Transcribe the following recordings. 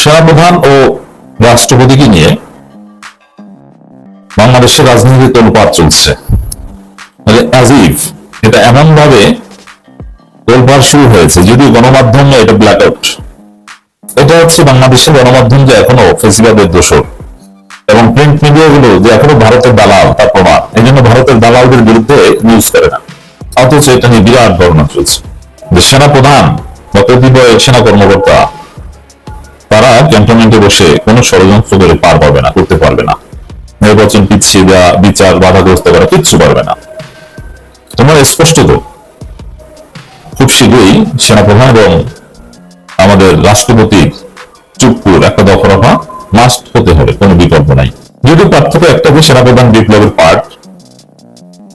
সেনাপ্রধান ও রাষ্ট্রপতিকে নিয়ে বাংলাদেশের রাজনীতিতে তোলপাড় চলছে। এটা এমন ভাবে তোলপাড় শুরু হয়েছে, যদিও গণমাধ্যমে এটা ব্ল্যাক আউট এটা হচ্ছে বাংলাদেশের গণমাধ্যম যে এখনও ফেসিবাদের দোষর। এবং প্রিন্ট মিডিয়া গুলো যে এখনও ভারতের দালাল, তার প্রমাণ। এই জন্য ভারতের দালালদের বিরুদ্ধে নিউজ করে না। অথচ এটা নিয়ে বিরাট ঘটনা চলছে। যে সেনাপ্রধান বা কতিপয় সেনা কর্মকর্তা তারা ক্যান্টনমেন্টে বসে কোনো ষড়যন্ত্র করে পার পাবে না, করতে পারবে না। নির্বাচন পিছিয়ে দেওয়া বিচার বাধাগ্রস্ত করা কিচ্ছু পারবে না। তোমরা স্পষ্ট তো? খুব শীঘ্রই সেনাপ্রধান এবং আমাদের রাষ্ট্রপতির চুপপুর একটা দফা রফা মাস্ট হতে হবে, কোনো বিকল্প নাই। যদি পার্থক্য একটা যে সেনাপ্রধান বিপ্লবের পার্ট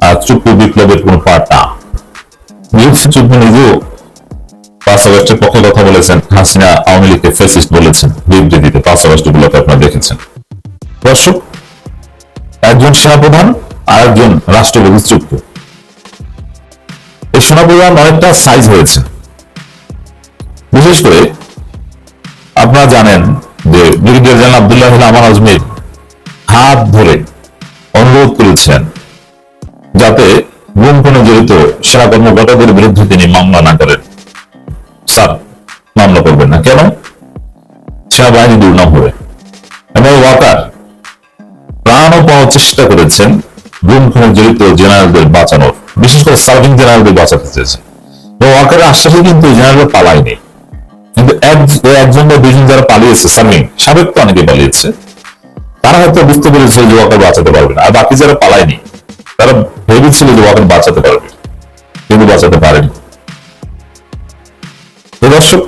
আর চুপপুর বিপ্লবের কোনো পার্ট না। নিজেও পাঁচ আগস্টের পক্ষে কথা বলেছেন। হাসিনা আওয়ামী লীগকে ফেসিস্ট বলেছেন। বিবৃতিতে পাঁচ আগস্ট গুলোকে আপনারা দেখেছেন। দর্শক, একজন সেনাপ্রধান আর একজন রাষ্ট্রপতি চুক্ত। এই সেনাপ্রধান অনেকটা সাইজ হয়েছে। বিশেষ করে আপনারা জানেন যে ব্রিগেডিয়ার জেনারেল আবদুল্লাহ আমার আজমির হাত ধরে অনুরোধ করেছেন যাতে গুম খুনে জড়িত সেনা কর্মকর্তাদের বিরুদ্ধে তিনি মামলা না করেন। মামলা করবেন না। কেন? সেনাবাহিনী দুর্নাম হবে। এবং ওয়াকার প্রাণপণ চেষ্টা করেছেন গুম খুনে জড়িত জেনারেলদের বাঁচানোর। বিশেষ করে সার্ভিং জেনারেলদের বাঁচাতে চেয়েছেন। এবং ওয়াকারের আশ্বাসে কিন্তু জেনারেল পালায়নি। কিন্তু একজন বা দুজন যারা পালিয়েছে সার্ভিং সাবেক তো অনেকে পালিয়েছে, তারা হয়তো বুঝতে পেরেছে যে ওয়াকার বাঁচাতে পারবে না। আর বাকি যারা পালায়নি, তারা ভেবেছিল যে ওয়াকার বাঁচাতে পারবে। কিন্তু বাঁচাতে পারেনি। দর্শক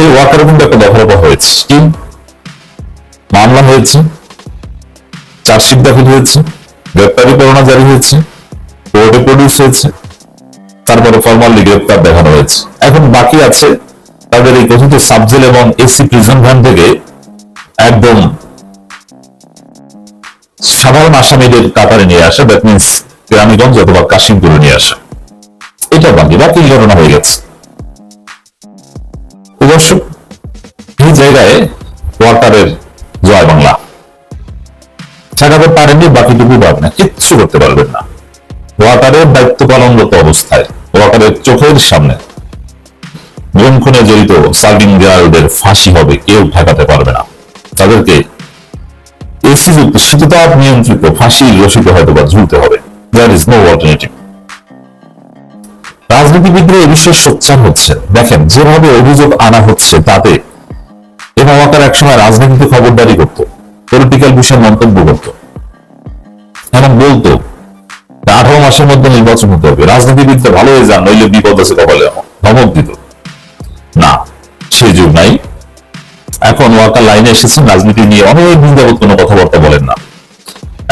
সেই ওয়াকার কিন্তু একটা দফা হয়েছে। কি? মামলা হয়েছে। চার্জশিট দাখিল হয়েছে। গ্রেপ্তারি পরোয়ানা জারি হয়েছে। কোর্টে প্রডিউস হয়েছে। তারপরে ফর্মালি গ্রেপ্তার দেখানো হয়েছে। এখন বাকি আছে তাদের এই কথিত সাবজেল এবং এসি প্রিজন ভ্যান থেকে একদম সাধারণ আসামিদের কাতারে নিয়ে আসা দ্যাট মিনস কেরানীগঞ্জ অথবা কাশিমপুরে নিয়ে আসা। এটা বাকি বাকি ঘটনা হয়ে গেছে। দর্শক এই জায়গায় ওয়াকারের জয় বাংলা। ঠেকাতে পারেননি, বাকিটুকু পারবেন না কিচ্ছু করতে পারবেন না। ওয়াকারের দায়িত্ব পালনরত অবস্থায় ওয়াকারের চোখের সামনে। গুম খুনে জড়িত সার্ভিং জেনারেলদের ফাঁসি হবে, কেউ ঠেকাতে পারবে না। তাদেরকে এসি যুক্ত শীততাপ নিয়ন্ত্রিত ফাঁসির রশিতে হয়তো বা ঝুলতে হবে। দ্যার ইজ নো অল্টারনেটিভ রাজনীতিবিদরা এ সোচ্চার হচ্ছে। দেখেন, যেভাবে অভিযোগ আনা হচ্ছে তাতে একসময় রাজনীতিতে খবরদারি করত পলিটিক্যাল বিষয়ে মন্তব্য করত। বলতো, আঠারো মাসের মধ্যে নির্বাচন হতে হবে, রাজনীতিবিদরা ভালো হয়ে যান, নইলে বিপদ আছে কপালে, ধমক দিত। না সেই যুগ নাই। এখন ওয়াকার লাইনে এসেছেন, রাজনীতি নিয়ে অনেক দিন যাবত কোনো কথাবার্তা বলেন না।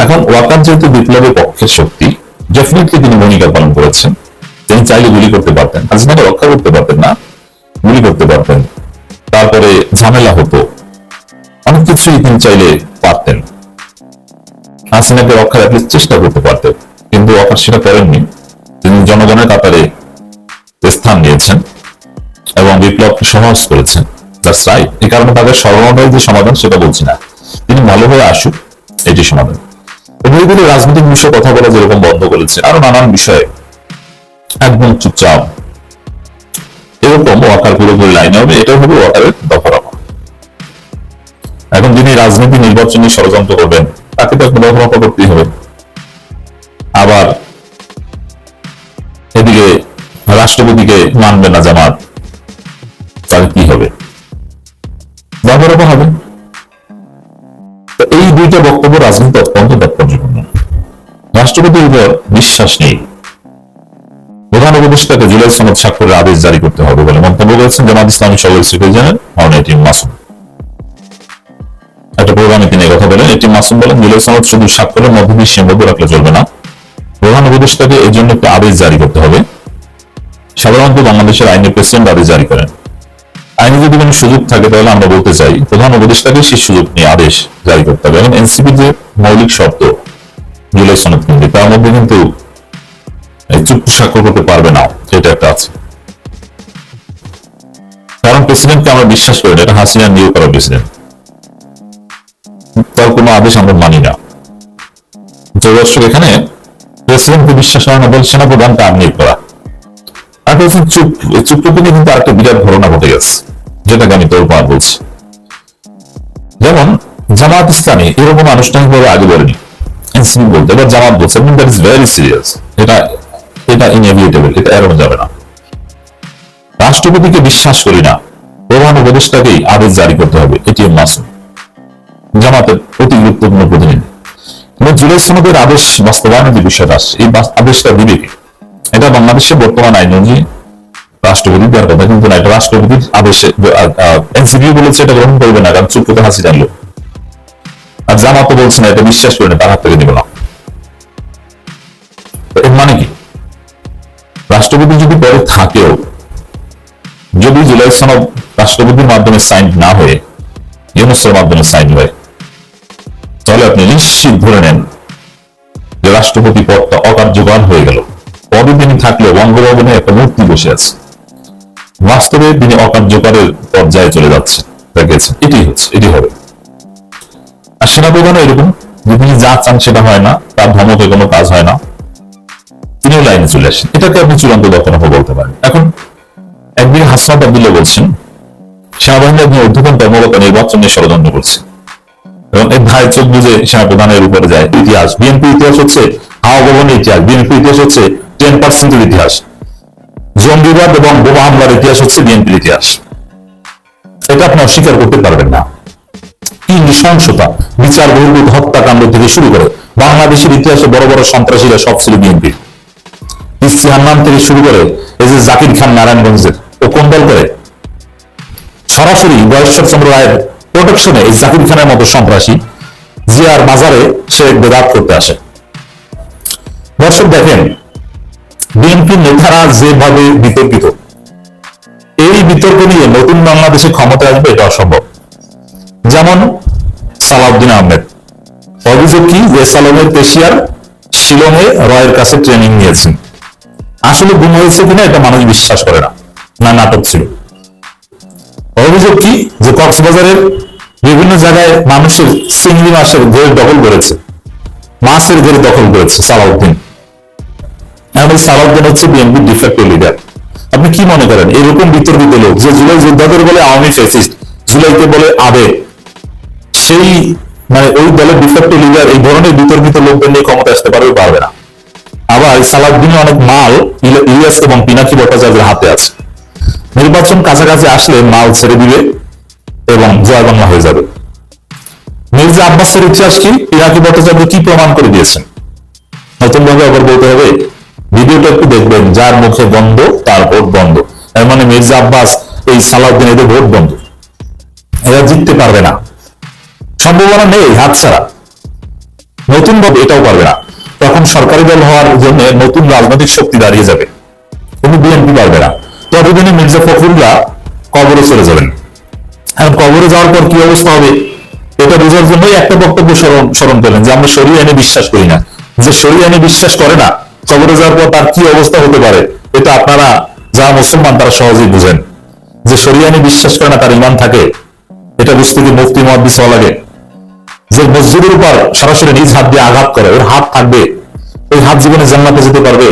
এখন ওয়াকার যেহেতু বিপ্লবের পক্ষের শক্তি ডেফিনেটলি তিনি ভূমিকা পালন করেছেন। চাইলে গুলি করতে পারতেন। হাসিনাকে রক্ষা করতে পারতেন না, গুলি করতে পারতেন। তারপরে ঝামেলা হতো। অনেক কিছুই তিনি চাইলে পারতেন। হাসিনাকে রক্ষার চেষ্টা করতে পারতেন। কিন্তু ওয়াকার সেটা করেননি। তিনি জনগণের কাতারে স্থান নিয়েছেন এবং বিপ্লবকে সহজ করেছেন। দ্যাটস রাইট এই কারণে তাদের সর্বময় যে সমাধান সেটা বলছি না। তিনি ভালো হয়ে আসুক, এটি সমাধান। এগুলি রাজনৈতিক বিষয়ে কথা বলা যেরকম বন্ধ করেছে আরও নানান বিষয়ে একদম চুপচাপ। এরকম ওয়াকার পুরোপুরি লাইনে হবে এটা হবে ওয়াকারের দফা রফা এখন যিনি রাজনীতি, নির্বাচনী ষড়যন্ত্র করবেন, তাকে তো একটা দফা রফা করতেই হবে। আবার এদিকে রাষ্ট্রপতিকে মানবে না জামাত, তাহলে কি হবে? দফা রফা হবে। এই দুইটা বক্তব্য রাজনীতি অত্যন্ত তাৎপর্যপূর্ণ। রাষ্ট্রপতির উপর বিশ্বাস নেই। প্রধান উপদেষ্টাকে জুলাই সনদ স্বাক্ষরের আদেশ জারি করতে হবে বলে মন্তব্য করেছেন জামাত ইসলামী সভাপতি সেক্রেটারি হন এটি মাসুম। একটা প্রধানে তিনি কথা বলেন এটি মাসুম বলেন জুলাই সনদ শুধু স্বাক্ষরের মধ্যে দিয়ে সীমাবদ্ধ রাখলে চলবে না। প্রধান উপদেষ্টাকে এই জন্য একটা আদেশ জারি করতে হবে। সাধারণত বাংলাদেশের আইনের প্রেসিডেন্ট আদেশ জারি করেন। আইনে যদি কোনো সুযোগ থাকে তাহলে আমরা বলতে চাই, প্রধান উপদেষ্টাকে সেই সুযোগ নিয়ে আদেশ জারি করতে হবে। এবং এনসিপির যে মৌলিক শর্ত জুলাই সনদ কিন্তু তার মধ্যে কিন্তু চুক্তি করতে পারবে না। এটা একটা আছে। কারণ প্রেসিডেন্টকে আমরা বিশ্বাস করি এটা হাসিনা নিয়োগ করা প্রেসিডেন্ট। তার কোনো আদেশ আমরা মানি না। দর্শক এখানে প্রেসিডেন্টকে বিশ্বাস হয় না বলে আর্নিয়ে করা। আর চুপ কিন্তু আরেকটা বিরাট ঘটনা ঘটে গেছে, যেটাকে আমি তোর পার বলছি। যেমন, জামাত ইসলামী এরকম আনুষ্ঠানিকভাবে আগে বলেনি। এনসিপি বলতে, এবার জামাত বলছে দ্যাট ইজ ভেরি সিরিয়াস এটা এটা ইনএভিটেবল এটা এড়ানো যাবে না। রাষ্ট্রপতিকে বিশ্বাস করি না, প্রধান উপদেষ্টাকেই আদেশ জারি করতে হবে, এটি মাসুম জামাতের অতি গুরুত্বপূর্ণ প্রতিনিধি। জুলাই সনদের আদেশ বাস্তবায়নের যে বিষয়টা আসছে, এই আদেশটা দিবে কে? এটা বাংলাদেশের বর্তমান আইন অনুযায়ী রাষ্ট্রপতি দেওয়ার কথা কিন্তু না, এটা রাষ্ট্রপতির আদেশে এনসিপি বলেছে, এটা গ্রহণ করবে না, কারণ চুপ করতে হাসি জানলো আর জামাতও বলছে না, এটা বিশ্বাস করে না, তার হাত থেকে নিব না। রাষ্ট্রপতি থাকেও। যদি জুলাই সনদ রাষ্ট্রপতির মাধ্যমে সাইন না হয়ে ইউনুসের মাধ্যমে সাইন হয়, তাহলে আপনি নিশ্চিত ধরে নেন যে রাষ্ট্রপতি পদটা অকার্যকর হয়ে গেল। পদে তিনি থাকলেও বঙ্গভবনে একটা মূর্তি বসে আছে। বাস্তবে তিনি অকার্যকরের পর্যায়ে চলে যাচ্ছে দেখেছেন এটি হচ্ছে এটি হবে। আর সেনাপ্রধানও এরকম। যে তিনি যা চান সেটা হয় না, তার ধমকে কোনো কাজ হয় না। তিনিও লাইনে চলে আসেন। এটাকে আপনি চূড়ান্ত দক্ষিণাভ বলতে পারেন এখন একদিন হাসনাত আবদুল্লাহ বলছেন সেনাবাহিনী একজন ঊর্ধ্বতন কর্মকর্তা নির্বাচন নিয়ে ষড়যন্ত্র করছে এবং এই ধায় চোখ বুঝে সেনাপ্রধানের উপরে যায়, ইতিহাস, বিএনপি ইতিহাস হচ্ছে হাওয়া ভবনের ইতিহাস, বিএনপি ইতিহাস হচ্ছে টেন পার্সেন্টের ইতিহাস। জঙ্গিবাদ এবং বোমা হামলার ইতিহাস হচ্ছে বিএনপির ইতিহাস। এটা আপনি অস্বীকার করতে পারবেন না। কি নৃশংসতা, বিচার বহির্ভূত হত্যাকাণ্ড থেকে শুরু করে বাংলাদেশের ইতিহাসে বড় বড় সন্ত্রাসীরা সব ছিল বিএনপির ইফতি হান্নান থেকে শুরু করে এই যে জাকির খান নারায়ণগঞ্জের, ও কোন দল করে? সরাসরি বয়শ্বর চন্দ্র রায়ের প্রোটেকশনে এই জাকির খানের মতো সন্ত্রাসী জিয়ার বাজারে সে বেদাত করতে আসে। দর্শক দেখেন, বিএনপি নেতারা যেভাবে বিতর্কিত, এই বিতর্ক নিয়ে নতুন বাংলাদেশে ক্ষমতা আসবে এটা অসম্ভব। যেমন সালাউদ্দিন আহমেদ, অভিযোগ কি যে সালামের পেশিয়ার শিলংয়ে রয়ের কাছে ট্রেনিং নিয়েছেন? আসলে গুম হয়েছে কিনা এটা মানুষ বিশ্বাস করে না না নাটক ছিল। অভিযোগ কি? যে কক্সবাজারের বিভিন্ন জায়গায় মানুষের চিংড়ি মাছের ঘের দখল করেছে। মাছের ঘের দখল করেছে সালাউদ্দিন। এবং সালাউদ্দিন হচ্ছে বিএনপি ডিফেক্টিভ লিডার আপনি কি মনে করেন? এরকম বিতর্কিত লোক যে জুলাই যোদ্ধাদের বলে আওয়ামী ফেসিস্ট জুলাইকে বলে আবে সেই মানে ওই দলের ডিফেক্টিভ লিডার এই ধরনের বিতর্কিত লোকদের নিয়ে ক্ষমতা আসতে পারবে পারবে না। আবার সালাউদ্দিনের অনেক মাল ইল- ইলিয়াস এবং পিনাকি ভট্টাচার্যের হাতে আছে। নির্বাচন কাছাকাছি আসলে মাল ছেড়ে দিবে এবং জয় বাংলা হয়ে যাবে। মির্জা আব্বাসের ইতিহাস কি? পিনাকি ভট্টাচার্য কি প্রমাণ করে দিয়েছেন? নতুন ভাবে আবার বলতে হবে, ভিডিওটা একটু দেখবেন, যার মুখে বন্ধ, তার ভোট বন্ধ। এর মানে মির্জা আব্বাস এই সালাউদ্দিন এদের ভোট বন্ধ। এরা জিততে পারবে না। সম্ভাবনা নেই হাত ছাড়া নতুন ভাবে এটাও পারবে না। তখন সরকারি দল হওয়ার জন্য নতুন রাজনৈতিক শক্তি দাঁড়িয়ে যাবে। কিন্তু বিএনপি পারবে না। ততদিনে মির্জা ফখরুল্লাহ কবরে চলে যাবেন। এখন কবরে যাওয়ার পর কি অবস্থা হবে? এটা বোঝার জন্যই একটা বক্তব্য স্মরণ স্মরণ করলেন যে আমরা শরীর আইনে বিশ্বাস করি না। যে শরীর আইনে বিশ্বাস করে না, কবরে যাওয়ার পর তার কি অবস্থা হতে পারে, এটা আপনারা যারা মুসলমান তারা সহজেই বুঝেন। যে শরীর আইনে বিশ্বাস করে না, তার ইমান থাকে, এটা বুঝতে কি মুফতি মহাদিস লাগে। যে মসজিদের উপর সরাসরি নিজ হাত দিয়ে আঘাত করে, ওর হাত থাকবে ওই হাত জীবনে জান্নাতে যেতে পারবে?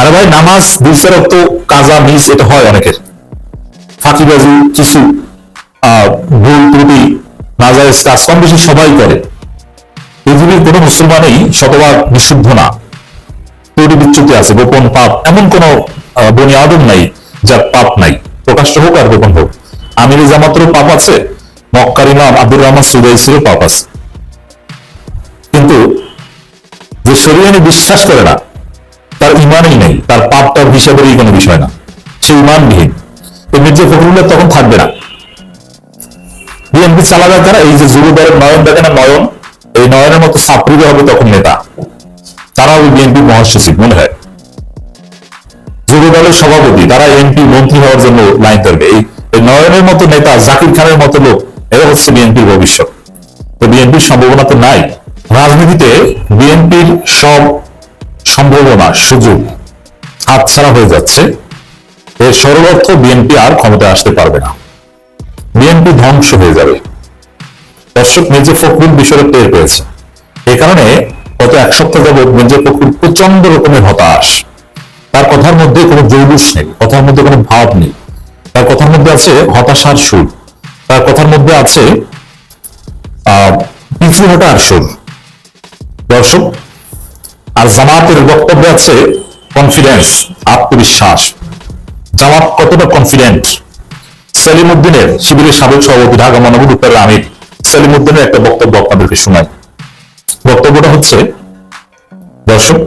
আরে ভাই, নামাজ দুইশারক তো কাজা, মিস, এটা হয় অনেকের। ফাঁকিবাজি কিছু ভুল ত্রুটি, নাজায়েজ, কাজ, কম বেশি সবাই করে। পৃথিবীর কোনো মুসলমানই শতভাগ বিশুদ্ধ না। ত্রুটি বিচ্যুতি আছে, গোপন পাপ। এমন কোন বনি আদম নাই, যার পাপ নাই। প্রকাশ্য হোক আর গোপন হোক। আমির জামাতেরও পাপ আছে, মক্কার ইমাম আব্দুর রহমান সুদাইসিরও পাপ আছে। কিন্তু যে শরীরে বিশ্বাস করে না, তার ইমানই নেই, তার পাপটার হিসাবেরই কোনো বিষয় না। সে ইমানবিহীন। তো মির্জা ফখরুল্লাহ তখন থাকবে না। বিএনপি চালাবে তারা, এই যে জুরুদারের নয়ন দেখে না নয়ন? এই নয়নের মতো সাপড়িতে হবে তখন নেতা। তারা ওই বিএনপি মহাসচিব, মনে হয়। যুব দলের সভাপতি, তারা এমপি, মন্ত্রী হওয়ার জন্য লাইন ধরবে। এই এই নয়নের মতো নেতা, জাকির খানের মতো লোক, এরা হচ্ছে বিএনপির ভবিষ্যৎ। তো বিএনপির সম্ভাবনা তো নাই। রাজনীতিতে বিএনপির সব সম্ভাবনা, সুযোগ হাতছাড়া হয়ে যাচ্ছে। এর সরল অর্থ বিএনপি আর ক্ষমতায় আসতে পারবে না। বিএনপি ধ্বংস হয়ে যাবে। দর্শক, মির্জা ফখরুল বিষয়ে টের পেয়েছে। এই কারণে গত এক সপ্তাহ যাবৎ মির্জা ফখরুল প্রচণ্ড রকমের হতাশ। তার কথার মধ্যে কোনো জৌলুস নেই, কথার মধ্যে কোনো ভাব নেই। তার কথার মধ্যে আছে হতাশার সুর। তার কথার মধ্যে আছে, আহ, পিছু হটার সুর। দর্শক আর জামাতের বক্তব্যে আছে কনফিডেন্স আত্মবিশ্বাস। জামাত কতটা কনফিডেন্ট সেলিম উদ্দিনের শিবিরের সাবেক সভাপতি ঢাকা মহানগর উত্তরের আমির। সেলিম উদ্দিনের একটা বক্তব্য আপনাদেরকে শোনাই। বক্তব্যটা হচ্ছে, দর্শক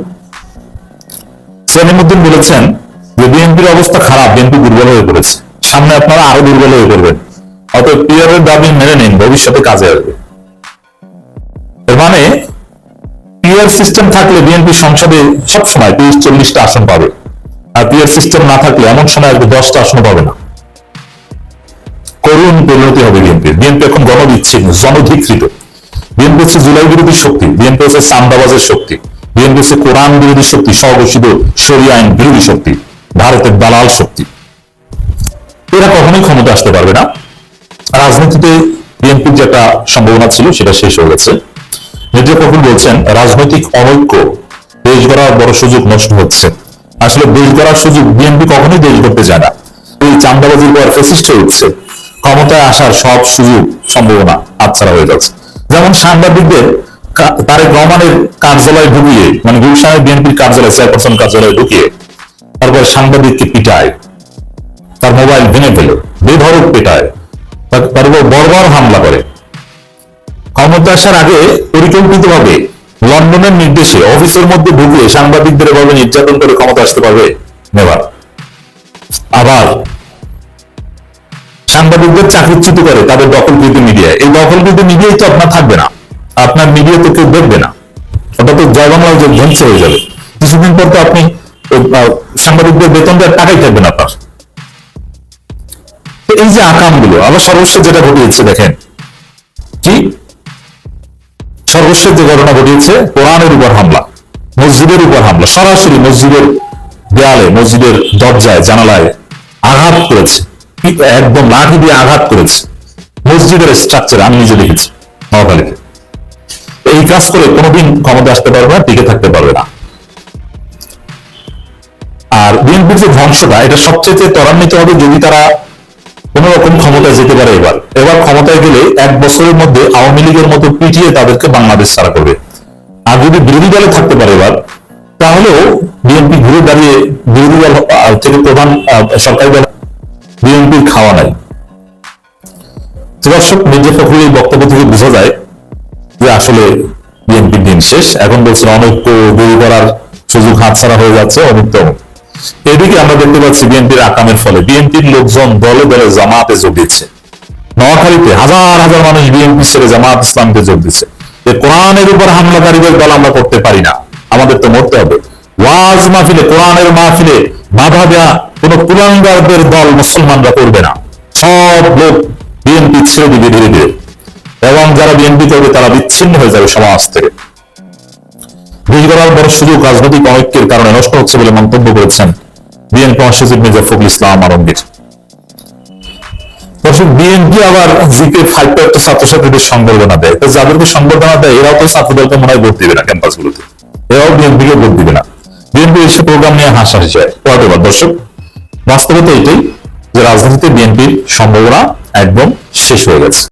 সেলিম উদ্দিন বলেছেন যে বিএনপির অবস্থা খারাপ, বিএনপি দুর্বল হয়ে পড়েছে। সামনে আপনারা আরও দুর্বল হয়ে পড়বেন। অতএব পিয়ারের দাবি মেনে নিন, ভবিষ্যতে কাজে আসবে। এর মানে পিয়ার সিস্টেম থাকলে বিএনপি সংসদে সবসময় তিরিশ চল্লিশটা আসন পাবে। আর পিয়ার সিস্টেম না থাকলে এমন সময় আসবে দশটা আসন পাবে না। করুণ পরিণতি হবে বিএনপি। বিএনপি এখন গণবিচ্ছিন্ন, জনধিকৃত। বিএনপি হচ্ছে জুলাই বিরোধী শক্তি, বিএনপি হচ্ছে সান্দাবাজের শক্তি, বিএনপি হচ্ছে কোরআন বিরোধী শক্তি, স্বঘোষিত সরিয়া আইন বিরোধী শক্তি, ভারতের দালাল শক্তি। এরা কখনোই ক্ষমতা আসতে পারবে না। রাজনীতিতে বিএনপির যে একটা সম্ভাবনা ছিল, সেটা শেষ হয়ে গেছে। মির্জা ফখরুল বলছেন, রাজনৈতিক অনৈক্য, দেশ গড়ার বড় সুযোগ নষ্ট হচ্ছে। আসলে দেশ গড়ার সুযোগ বিএনপি কখনোই দেশ করতে যায় না। এই চান্দাবাজির পর ফেসিস্ট হয়ে উঠছে। ক্ষমতায় আসার সব সুযোগ সম্ভাবনা হাতছাড়া হয়ে যাচ্ছে। যেমন সাংবাদিকদের তারেক রহমানের কার্যালয়ে ঢুকিয়ে মানে গুলশানের বিএনপির কার্যালয়, চেয়ারপারসন কার্যালয়ে ঢুকিয়ে, তারপর সাংবাদিককে পিটায়, তার মোবাইল ভেঙে ফেলে বেধরক পেটায়, তার তার উপর বর্বর হামলা করে। ক্ষমতা আসার আগে পরিকল্পিতভাবে লন্ডনের নির্দেশে অফিসের মধ্যে ঢুকিয়ে সাংবাদিকদের এভাবে নির্যাতন করে ক্ষমতা আসতে পারবে? নেবার আবার সাংবাদিকদের চাকরিচ্যুত করে তাদের দখলকৃত মিডিয়া এই দখলকৃত মিডিয়াই তো আপনার থাকবে না। আপনার মিডিয়া তো কেউ দেখবে না। ওটা তো জয় বাংলা যে ধ্বংস হয়ে যাবে। কিছুদিন পর তো আপনি সাংবাদিকদের বেতন দেওয়ার টাকাই থাকবেন আপনার। এই যে আকামগুলো আবার সর্বস্ব যেটা ঘটিয়েছে, দেখেন। সর্বশেষ যে ঘটনা ঘটিয়েছে, কোরআনের উপর হামলা, মসজিদের উপর হামলা, সরাসরি মসজিদের দেয়ালে, মসজিদের দরজায়, জানালায় আঘাত করেছে একদম লাঠি দিয়ে আঘাত করেছে, মসজিদের স্ট্রাকচার আমি নিজে দেখেছি মহাকালীকে এই কাজ করে কোনোদিন ক্ষমতা আসতে পারবে না, টিকে থাকতে পারবে না। আর বিএনপির যে ধ্বংসটা, এটা সবচেয়ে ত্বরান্বিত হবে যদি তারা কোন রকম ক্ষমতায় যেতে পারে এবার। এবার ক্ষমতায় গেলে এক বছরের মধ্যে আওয়ামী লীগের মতো পিটিয়ে তাদেরকে বাংলাদেশ ছাড়া করবে। আর যদি বিরোধী দলে থাকতে পারে এবার, তাহলেও বিএনপি ঘুরে দাঁড়িয়ে বিরোধী দল থেকে প্রধান সরকারি দল বিএনপির খাওয়া নাই। দর্শক, মির্জা ফখরুল এই বক্তব্য থেকে বোঝা যায় যে আসলে বিএনপির দিন শেষ। এখন বলছেন অনৈক্য দূর করার সুযোগ হাতছাড়া হয়ে যাচ্ছে তমুক এদিকে আমরা দেখতে পাচ্ছি বিএনপির আকামের ফলে। বিএনপির লোকজন দলে দলে জামাতে যোগ দিচ্ছে। নোয়াখালীতে হাজার হাজার মানুষ বিএনপি ছেড়ে জামাত ইসলামকে যোগ দিচ্ছে। যে কোরআনের উপর হামলাকারীদের দল আমরা করতে পারি না। আমাদের তো মরতে হবে। ওয়াজ মাহফিলে, কোরআনের মাহফিলে বাধা দেয়া কোন কুলাঙ্গারদের দল মুসলমানরা করবে না। সব লোক বিএনপি ছেড়ে দিবে ধীরে ধীরে। এবং যারা বিএনপি করবে, তারা বিচ্ছিন্ন হয়ে যাবে সমাজ থেকে। দেশ বড় সুযোগ রাজনৈতিক অনৈক্যের কারণে নষ্ট হচ্ছে বলে মন্তব্য করেছেন বিএনপি মহাসচিব মির্জা ফখরুল ইসলাম আলমগীর। বিএনপি আবার জিকে ফাইভ একটা ছাত্রছাত্রীদের সংবর্ধনা দেয়। তো যাদেরকে সংবর্ধনা দেয়, এরাও তো মনে হয় ভোট দিবে না ক্যাম্পাস গুলোতে এরাও বিএনপি কে ভোট দিবে না। বিএনপি এসে প্রোগ্রাম নিয়ে হাসাহাসি যায় হোয়াট দর্শক, বাস্তবতা এটাই যে রাজনীতিতে বিএনপির সম্ভাবনা একদম শেষ হয়ে গেছে।